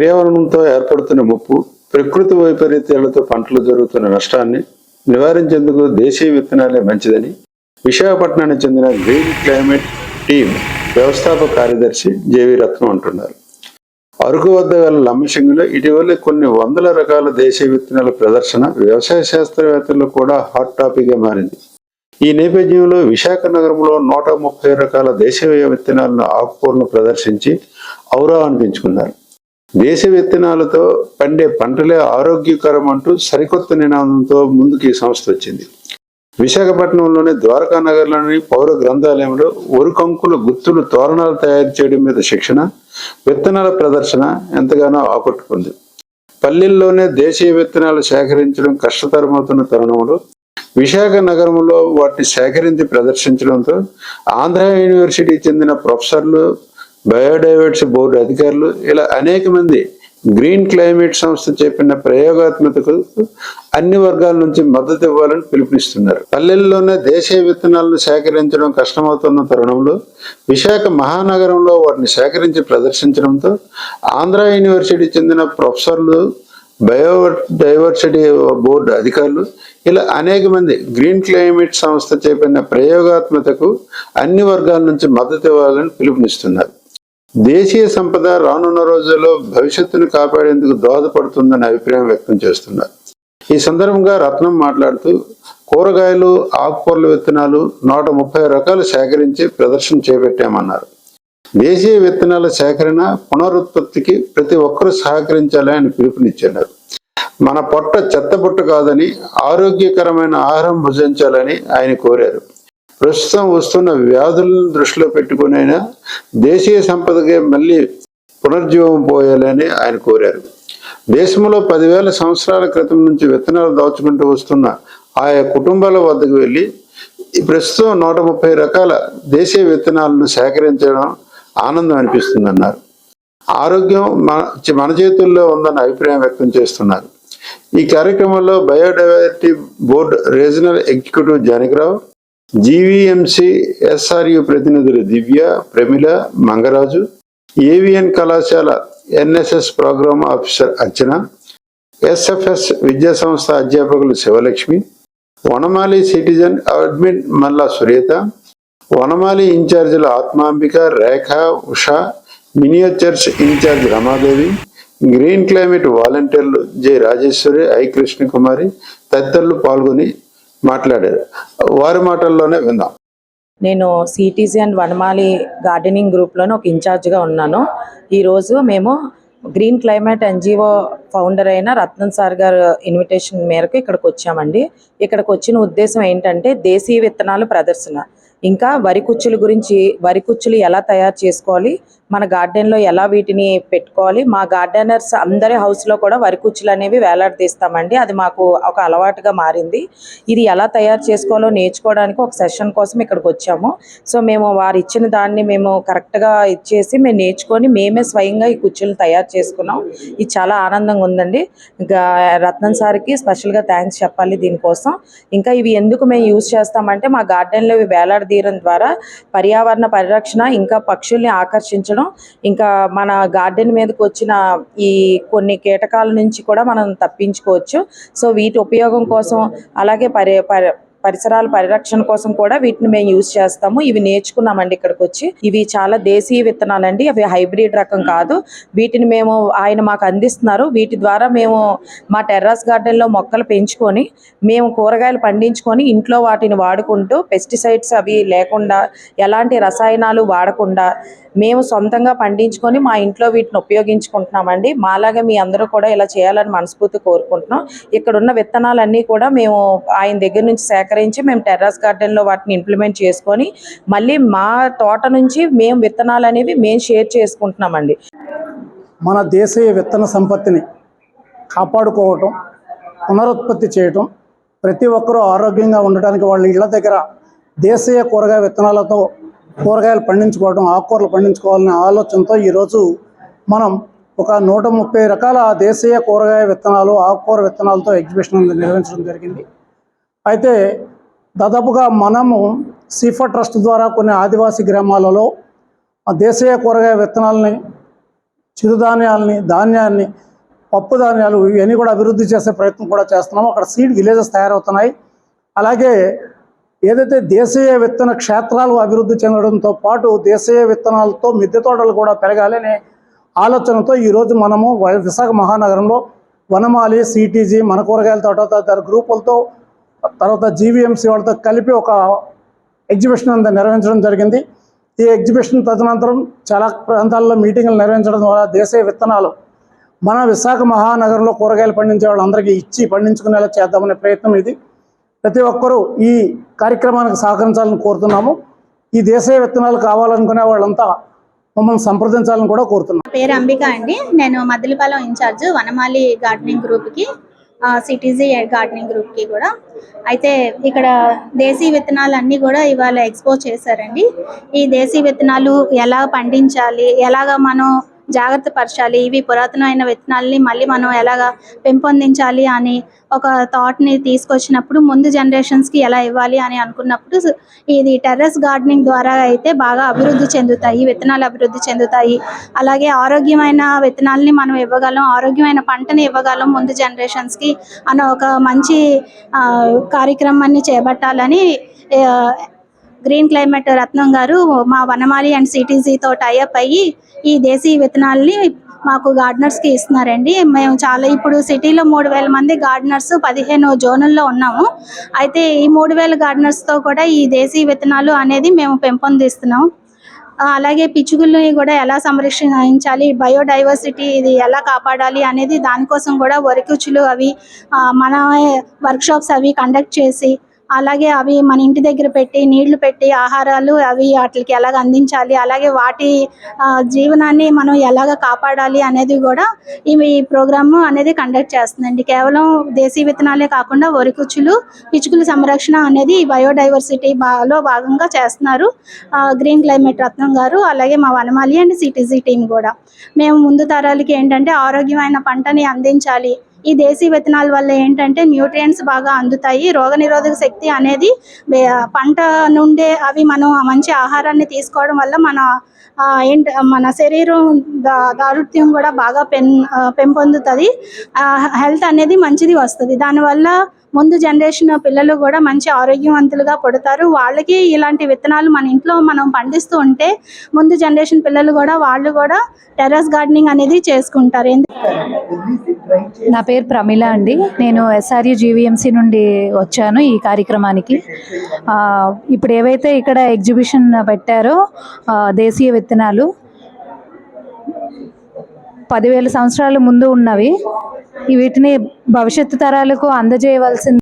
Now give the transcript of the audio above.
పర్యావరణంతో ఏర్పడుతున్న ముప్పు ప్రకృతి వైపరీత్యాలతో పంటలు జరుగుతున్న నష్టాన్ని నివారించేందుకు దేశీయ విత్తనాలే మంచిదని విశాఖపట్నానికి చెందిన గ్రీన్ క్లైమేట్ టీమ్ వ్యవస్థాపక కార్యదర్శి జేవి రత్నం అంటున్నారు. అరకు వద్ద గల లంబసింగిలో ఇటీవల కొన్ని వందల రకాల దేశీయ విత్తనాల ప్రదర్శన వ్యవసాయ శాస్త్రవేత్తలు కూడా హాట్ టాపిక్గా మారింది. ఈ నేపథ్యంలో విశాఖ నగరంలో నూట ముప్పై రకాల దేశీయ విత్తనాలను ఆకుకూరలను ప్రదర్శించి ఔరా అనిపించుకున్నారు. దేశ విత్తనాలతో పండే పంటలే ఆరోగ్యకరం అంటూ సరికొత్త నినాదంతో ముందుకు ఈ సంస్థ వచ్చింది. విశాఖపట్నంలోని ద్వారకా నగర్లోని పౌర గ్రంథాలయంలో ఒరుకంకుల గుర్తులు తోరణాలు తయారు చేయడం మీద శిక్షణ విత్తనాల ప్రదర్శన ఎంతగానో ఆకట్టుకుంది. పల్లెల్లోనే దేశీయ విత్తనాలు సేకరించడం కష్టతరమవుతున్న తరుణంలో విశాఖ నగరంలో వాటిని సేకరించి ప్రదర్శించడంతో ఆంధ్ర యూనివర్సిటీకి చెందిన ప్రొఫెసర్లు బయోడైవర్సిటీ బోర్డు అధికారులు ఇలా అనేక మంది గ్రీన్ క్లైమేట్ సంస్థ చెప్పిన ప్రయోగాత్మకకు అన్ని వర్గాల నుంచి మద్దతు ఇవ్వాలని పిలుపునిస్తున్నారు. పల్లెల్లోనే దేశీయ విత్తనాలను సేకరించడం కష్టమవుతున్న తరుణంలో విశాఖ మహానగరంలో వాటిని సేకరించి ప్రదర్శించడంతో ఆంధ్ర యూనివర్సిటీ చెందిన ప్రొఫెసర్లు బయో డైవర్సిటీ బోర్డు అధికారులు ఇలా అనేక మంది గ్రీన్ క్లైమేట్ సంస్థ చేపట్టిన ప్రయోగాత్మకకు అన్ని వర్గాల నుంచి మద్దతు ఇవ్వాలని పిలుపునిస్తున్నారు. దేశీయ సంపద రానున్న రోజుల్లో భవిష్యత్తును కాపాడేందుకు దోహదపడుతుందని అభిప్రాయం వ్యక్తం చేస్తున్నారు. ఈ సందర్భంగా రత్నం మాట్లాడుతూ కూరగాయలు ఆకుకూరల విత్తనాలు నూట ముప్పై రకాలు సేకరించి ప్రదర్శన చేపట్టామన్నారు. దేశీయ విత్తనాల సేకరణ పునరుత్పత్తికి ప్రతి ఒక్కరూ సహకరించాలని ఆయన పిలుపునిచ్చారు. మన పొట్ట చెత్తబుట్ట కాదని ఆరోగ్యకరమైన ఆహారం భుజించాలని ఆయన కోరారు. ప్రస్తుతం వస్తున్న వ్యాధులను దృష్టిలో పెట్టుకునైనా దేశీయ సంపదకే మళ్ళీ పునర్జీవం పోయాలని ఆయన కోరారు. దేశంలో పదివేల సంవత్సరాల క్రితం నుంచి విత్తనాలు దాచుకుంటూ వస్తున్న ఆయా కుటుంబాల వద్దకు వెళ్ళి ప్రస్తుతం నూట ముప్పై రకాల దేశీయ విత్తనాలను సేకరించడం ఆనందం అనిపిస్తుందన్నారు. ఆరోగ్యం మన మన చేతుల్లో ఉందన్న అభిప్రాయం వ్యక్తం చేస్తున్నారు. ఈ కార్యక్రమంలో biodiversity board regional executive Janakirao GVMC SRU ప్రతినిధులు దివ్య ప్రమిళ మంగరాజు ఏవిఎన్ కళాశాల NSS programme officer Archana SFS విద్యా సంస్థ అధ్యాపకులు శివలక్ష్మి వనమాలి సిటిజన్ అడ్మిన్ మల్లా సురేత వనమాలి ఇన్ఛార్జీలు Atmambika Rekha Usha miniatures incharge Ramadevi green climate వాలంటీర్లు జె రాజేశ్వరి ఐ కృష్ణకుమారి తదితరులు పాల్గొని మాట్లాడారు వారి మాటల్లోనే విందాం. నేను సిటీసీ అండ్ వనమాలి గార్డెనింగ్ గ్రూప్లోని ఒక ఇన్ఛార్జ్గా ఉన్నాను. ఈరోజు మేము గ్రీన్ క్లైమేట్ ఎన్జిఓ ఫౌండర్ అయిన రత్నం సార్ గారు ఇన్విటేషన్ మేరకు ఇక్కడికి వచ్చామండి. ఇక్కడికి వచ్చిన ఉద్దేశం ఏంటంటే దేశీయ విత్తనాలు ప్రదర్శన. ఇంకా వరి కుచ్చుల గురించి వరి కుచ్చులు ఎలా తయారు చేసుకోవాలి మన గార్డెన్లో ఎలా వీటిని పెట్టుకోవాలి? మా గార్డెనర్స్ అందరి హౌస్లో కూడా వరి కుచ్చులు అనేవి వేలాడదీస్తామండి. అది మాకు ఒక అలవాటుగా మారింది. ఇది ఎలా తయారు చేసుకోవాలో నేర్చుకోవడానికి ఒక సెషన్ కోసం ఇక్కడికి వచ్చాము. సో మేము వారు ఇచ్చిన దాన్ని మేము కరెక్ట్గా ఇచ్చేసి మేము నేర్చుకొని మేమే స్వయంగా ఈ కుచ్చులు తయారు చేసుకున్నాం. ఇది చాలా ఆనందంగా ఉందండి. ఇంకా రత్నం సార్కి స్పెషల్గా థ్యాంక్స్ చెప్పాలి దీనికోసం. ఇంకా ఇవి ఎందుకు మేము యూజ్ చేస్తామంటే మా గార్డెన్లో ఇవి వేలాడదీయడం ద్వారా పర్యావరణ పరిరక్షణ ఇంకా పక్షుల్ని ఆకర్షించడం ఇంకా మన గార్డెన్ మీదకి వచ్చిన ఈ కొన్ని కీటకాల నుంచి కూడా మనం తప్పించుకోవచ్చు. సో వీటి ఉపయోగం కోసం అలాగే పరి పరి పరిసరాల పరిరక్షణ కోసం కూడా వీటిని మేము యూజ్ చేస్తాము. ఇవి నేర్చుకున్నామండి ఇక్కడికి వచ్చి ఇవి చాలా దేశీయ విత్తనాలండి. అవి హైబ్రిడ్ రకం కాదు. వీటిని మేము ఆయన మాకు అందిస్తున్నారు. వీటి ద్వారా మేము మా టెర్రస్ గార్డెన్లో మొక్కలు పెంచుకొని మేము కూరగాయలు పండించుకొని ఇంట్లో వాటిని వాడుకుంటూ పెస్టిసైడ్స్ అవి లేకుండా ఎలాంటి రసాయనాలు వాడకుండా మేము సొంతంగా పండించుకొని మా ఇంట్లో వీటిని ఉపయోగించుకుంటున్నామండి. మాలాగా మీ అందరూ కూడా ఇలా చేయాలని మనస్ఫూర్తి కోరుకుంటున్నాం. ఇక్కడ ఉన్న విత్తనాలన్నీ కూడా మేము ఆయన దగ్గర నుంచి సేకరించి మేము టెర్రస్ గార్డెన్లో వాటిని ఇంప్లిమెంట్ చేసుకొని మళ్ళీ మా తోట నుంచి మేము విత్తనాలు అనేవి మేము షేర్ చేసుకుంటున్నామండి. మన దేశీయ విత్తన సంపత్తిని కాపాడుకోవటం పునరుత్పత్తి చేయటం ప్రతి ఒక్కరూ ఆరోగ్యంగా ఉండటానికి వాళ్ళ ఇళ్ళ దగ్గర దేశీయ కూరగాయ విత్తనాలతో కూరగాయలు పండించుకోవడం ఆకుకూరలు పండించుకోవాలనే ఆలోచనతో ఈరోజు మనం ఒక నూట ముప్పై రకాల దేశీయ కూరగాయ విత్తనాలు ఆకుకూర విత్తనాలతో ఎగ్జిబిషన్ నిర్వహించడం జరిగింది. అయితే దాదాపుగా మనము సిఫా ట్రస్ట్ ద్వారా కొన్ని ఆదివాసీ గ్రామాలలో ఆ దేశీయ కూరగాయ విత్తనాలని చిరుధాన్యాలని ధాన్యాన్ని పప్పు ధాన్యాలు ఇవన్నీ కూడా అభివృద్ధి చేసే ప్రయత్నం కూడా చేస్తున్నాము. అక్కడ సీడ్ విలేజెస్ తయారవుతున్నాయి. అలాగే ఏదైతే దేశీయ విత్తన క్షేత్రాలు అభివృద్ధి చెందడంతో పాటు దేశీయ విత్తనాలతో మిద్దె తోటలు కూడా పెరగాలనే ఆలోచనతో ఈరోజు మనము విశాఖ మహానగరంలో వనమాలి సిటీజీ మన కూరగాయల తోట తదితర గ్రూపులతో తర్వాత జీవీఎంసీ వాళ్ళతో కలిపి ఒక ఎగ్జిబిషన్ అంతా నిర్వహించడం జరిగింది. ఈ ఎగ్జిబిషన్ తదనంతరం చాలా ప్రాంతాల్లో మీటింగులు నిర్వహించడం ద్వారా దేశీయ విత్తనాలు మన విశాఖ మహానగరంలో కూరగాయలు పండించే వాళ్ళందరికీ ఇచ్చి పండించుకునేలా చేద్దామనే ప్రయత్నం ఇది. ప్రతి ఒక్కరూ ఈ కార్యక్రమానికి సహకరించాలని కోరుతున్నాము. ఈ దేశీయ విత్తనాలు కావాలనుకునే వాళ్ళంతా మమ్మల్ని సంప్రదించాలని కూడా కోరుతున్నాం. పేరు అంబిక అండి. నేను మదిలిపాలెం ఇన్ఛార్జ్ వనమాలి గార్డెనింగ్ గ్రూప్కి సిటీజీ గార్డెనింగ్ గ్రూప్కి కూడా. అయితే ఇక్కడ దేశీ విత్తనాలు అన్నీ కూడా ఇవాళ ఎక్స్పోజ్ చేశారండి. ఈ దేశీ విత్తనాలు ఎలా పండించాలి? ఎలాగ మనం జాగ్రత్త పరచాలి. ఇవి పురాతనమైన విత్తనాలని మళ్ళీ మనం ఎలాగ పెంపొందించాలి అని ఒక థాట్ని తీసుకొచ్చినప్పుడు ముందు జనరేషన్స్కి ఎలా ఇవ్వాలి అని అనుకున్నప్పుడు ఇది టెర్రస్ గార్డెనింగ్ ద్వారా అయితే బాగా అభివృద్ధి చెందుతాయి విత్తనాలు అభివృద్ధి చెందుతాయి. అలాగే ఆరోగ్యమైన విత్తనాలని మనం ఇవ్వగలం ఆరోగ్యమైన పంటని ఇవ్వగలం ముందు జనరేషన్స్కి అన్న ఒక మంచి కార్యక్రమాన్ని చేపట్టాలని గ్రీన్ క్లైమేట్ రత్నం గారు మా వనమాలి అండ్ సిటీజీతో టైఅప్ అయ్యి ఈ దేశీ విత్తనాలని మాకు గార్డనర్స్కి ఇస్తున్నారండి. మేము చాలా ఇప్పుడు సిటీలో మూడు వేల మంది గార్డెనర్స్ పదిహేను జోనుల్లో ఉన్నాము. అయితే ఈ మూడు వేల గార్డనర్స్తో కూడా ఈ దేశీ విత్తనాలు అనేది మేము పెంపొందిస్తున్నాం అలాగే పిచ్చుగుల్ని కూడా ఎలా సంరక్షించాలి బయోడైవర్సిటీ ఇది ఎలా కాపాడాలి అనేది దానికోసం కూడా వరకుచులు అవి మన వర్క్షాప్స్ అవి కండక్ట్ చేసి అలాగే అవి మన ఇంటి దగ్గర పెట్టి నీళ్ళు పెట్టి ఆహారాలు అవి వాటికి ఎలాగ అందించాలి అలాగే వాటి జీవనాన్ని మనం ఎలాగ కాపాడాలి అనేది కూడా ఈ ప్రోగ్రాము అనేది కండక్ట్ చేస్తుందండి. కేవలం దేశీ విత్తనాలే కాకుండా వరికుచ్చులు పిచ్చుకల సంరక్షణ అనేది బయోడైవర్సిటీ లో భాగంగా చేస్తున్నారు. గ్రీన్ క్లైమేట్ రత్నం గారు అలాగే మా వనమాలి అండ్ సిటీజీ టీం కూడా. మేము ముందు తరాలకి ఏంటంటే ఆరోగ్యమైన పంటని అందించాలి. ఈ దేశీ విత్తనాల వల్ల ఏంటంటే న్యూట్రియంట్స్ బాగా అందుతాయి. రోగనిరోధక శక్తి అనేది పంట నుండే అవి మనం మంచి ఆహారాన్ని తీసుకోవడం వల్ల మన ఏంటి మన శరీరం దారుత్యం కూడా బాగా పెన్ ఆ, పెంపొందుతుంది. హెల్త్ అనేది మంచిది వస్తుంది. దానివల్ల ముందు జనరేషన్ పిల్లలు కూడా మంచి ఆరోగ్యవంతులుగా పుడతారు. వాళ్ళకి ఇలాంటి విత్తనాలు మన ఇంట్లో మనం పండిస్తూ ఉంటే ముందు జనరేషన్ పిల్లలు కూడా వాళ్ళు కూడా టెర్రస్ గార్డెనింగ్ అనేది చేసుకుంటారు. ఎందుకంటే నా పేరు ప్రమిళ అండి. నేను ఎస్ఆర్యు జీవీఎంసీ నుండి వచ్చాను ఈ కార్యక్రమానికి. ఇప్పుడు ఏవైతే ఇక్కడ ఎగ్జిబిషన్ పెట్టారో దేశీయ విత్తనాలు పదివేల సంవత్సరాల ముందు ఉన్నవి వీటిని భవిష్యత్తు తరాలకు అందజేయవలసింది